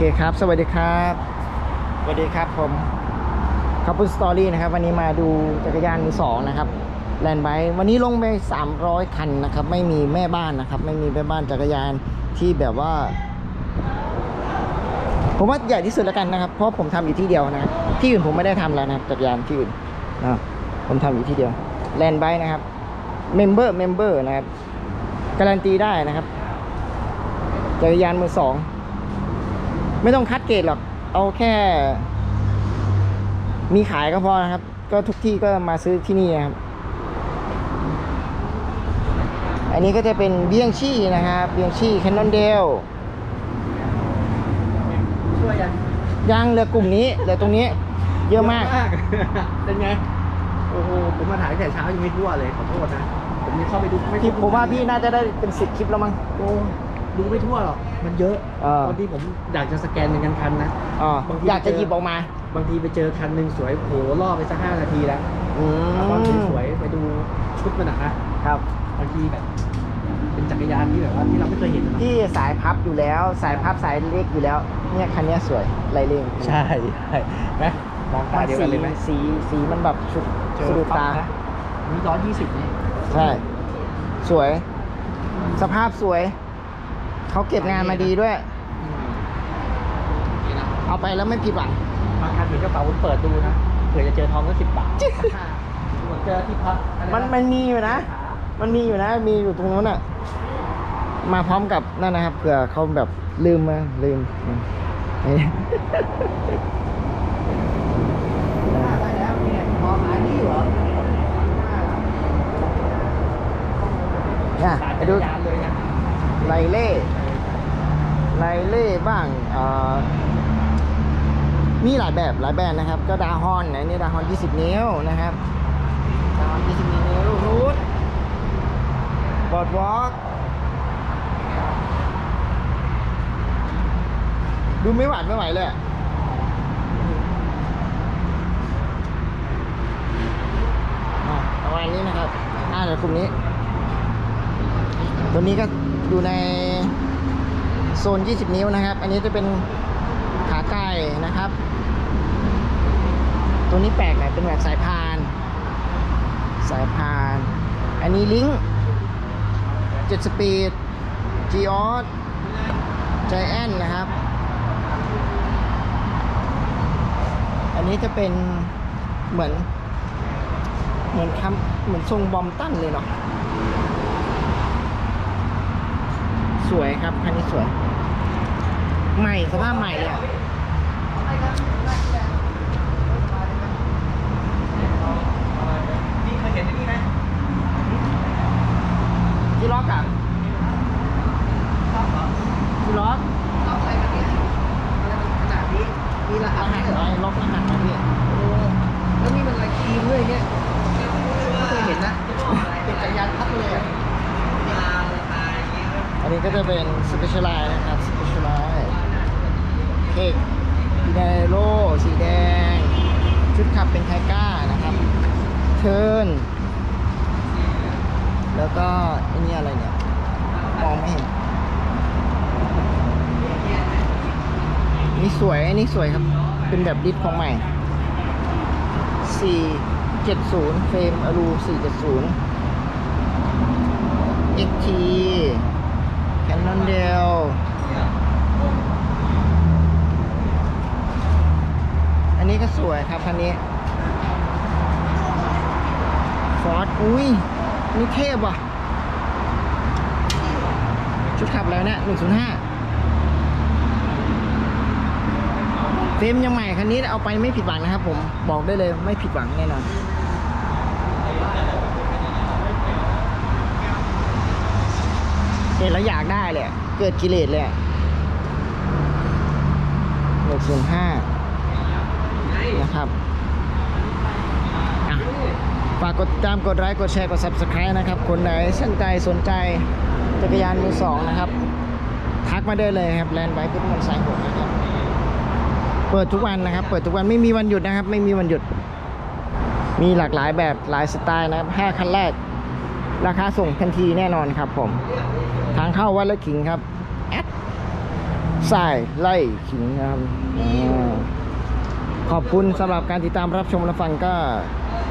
เคครับ สวัสดีครับ สวัสดีครับผมคับปุสตอรี่นะครับ วันนี้มาดูจักรยานมือสองนะครับแลนด์ไบวันนี้ลงไป 300 คันนะครับ ไม่มีแม่บ้านนะครับ ไม่มีแม่บ้านจักรยานที่แบบว่า ผมว่าใหญ่ที่สุดแล้วกันนะครับ เพราะผมทำอยู่ที่เดียวนะที่อื่นผมไม่ได้ทำแล้วนะจักรยานที่อื่นนะผมทำอยู่ที่เดียวแลนด์ไบนะครับเมมเบอร์เมมเบอร์นะครับการันตีได้นะครับ จักรยานมือสอง ไม่ต้องคัดเกรดหรอก เอาแค่ มีขายก็พอนะครับ ก็ทุกที่ก็มาซื้อที่นี่นะครับ อันนี้ก็จะเป็นเบียงชี่นะครับเบียงชี่แคนนอนเดลช่วยยังยังเหลือกลุ่มนี้เหลือตรงนี้ เยอะมาก เป็นไง โอ้โห ผมมาถ่ายตั้งแต่เช้ายังไม่ทั่วเลย ขอโทษนะ ผมยังเข้าไปดูไม่พี่ทั่ผมว่าพี่น่าจะได้เป็นสิบคลิปแล้วมั้งโอ้ ดูไม่ทั่วหรอกมันเยอะเออ บางทีผมอยากจะสแกนเป็นคันๆนะ อ๋อบางที อยากจะหยิบออกมาบางทีไปเจอคันหนึ่งสวยโหล่อไปสักห้านาทีแล้วอืเอาความมสวยๆไปดูชุดมันอะนะครับ บางทีแบบ เป็นจักรยานที่แบบว่าที่เราไม่เคยเห็นอะเนาะพี่สายพับอยู่แล้ว สายพับสายเล็กอยู่แล้ว เนี่ยคันเนี้ยสวยไรเร่งใช่ใช่ไหมมองตาเดียวกันเลยไหม สีสีมันแบบสุดเจอสะดุดปั๊บตา นะมีร้อยยี่สิบนี่ใช่ สวย สภาพสวย เขาเก็บงานมาดีด้วยอืมนี่นะเอาไปแล้วไม่ผิดหวัง บางคันเห็นกระเป๋าคุณเปิดดูนะเผื่อจะเจอทองก็สิบบาทส่วนเจอที่พักอะไระมันมันมีอยู่นะ มันมีอยู่นะ มีอยู่ตรงนู้นอะ มาพร้อมกับนั่นนะครับเผื่อเขาแบบลืมมาลืมอืมนี่ได้แล้วเนี่ยพอขายนี่เหรอน่ะขายไปจักดูรยานเลยนะ ไลเล่ไล เล่บ้างมีหลายแบบหลายแบรนด์นะครับ ก็ดาฮอนนะนี่ดาฮอน 20 นิ้วนะครับดาฮอน 20 นิ้วรูทบอดวอล์กดูไม่หวาดไม่ไหวเลยประมาณนี้นะครับ อ่าเดี๋ยวกลุ่มนี้ ตัวนี้ก็อยู่ใน โซน 20 นิ้วนะครับ อันนี้จะเป็นขาไก่นะครับ ตัวนี้แปลกหน่อยเป็นแบบสายพาน สายพาน อันนี้ลิงก์7สปีด g ีออสใจแอนนะครับ อันนี้จะเป็นเหมือน เหมือนคำเหมือนทรงบอมตันเลยเนาะ สวยครับคันนี้สวย ใหม่สภาพใหม่เลยอะนี่เคยเห็นที่นี่ไหมที่ล็อกอะที่ล็อกชอบอะไรกันเนี่ยอะไรมันขนาดนี้มีรหัอาสหารให้เหรไว้อล็อกอาหารนะพี่โอ้แล้วนี่มันอะไรครีมด้วยเนี่ยไม่เคยเห็นนะเป็นจักรยานพับเลยอะ อั นี้ก็จะเป็นสเปเชียลไลน์นะครับสเปเชียลไลน์เค้กสีแดโลสีแดง ชุดขับเป็นไทก้านะครับ เทิร์น แล้วก็อันนี้อะไรเนี่ย มองไม่เห็นนี่สวยอันนี้สวยครับ เป็นแบบดิสของใหม่ 470 เฟรมอลู470 XT Cannondale อันนี้ก็สวยครับคันนี้ Ford อุ้ยอันนี่เทพว่ะ ชุดขับแล้วเนี่ย105เฟรมยังใหม่คันนี้เอาไปไม่ผิดหวังนะครับผมบอกได้เลยไม่ผิดหวังแน่นอน เห็น แล้วอยากได้เลยเกิดกิเลสเลยหกศูนย์ห้านะครับฝากกดติดตามกดไลค์กดแชร์กด subscribe นะครับ คนไหนสนใจสนใจจักรยานมือสองนะครับ ทักมาได้เลยครับแลนด์ไบค์พุทธมนต์สายหกนะครับ เปิดทุกวันนะครับ เปิดทุกวันไม่มีวันหยุดนะครับ ไม่มีวันหยุด มีหลากหลายแบบหลายสไตล์นะครับห้าคันแรก ราคาส่งทันทีแน่นอนครับผม ทางเข้าวัดละขิงครับแอดสายไล่ขิงนะครับอ่าขอบคุณสำหรับการติดตามรับชมรับฟังก็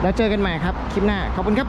แล้วเจอกันใหม่ครับ คลิปหน้า ขอบคุณครับ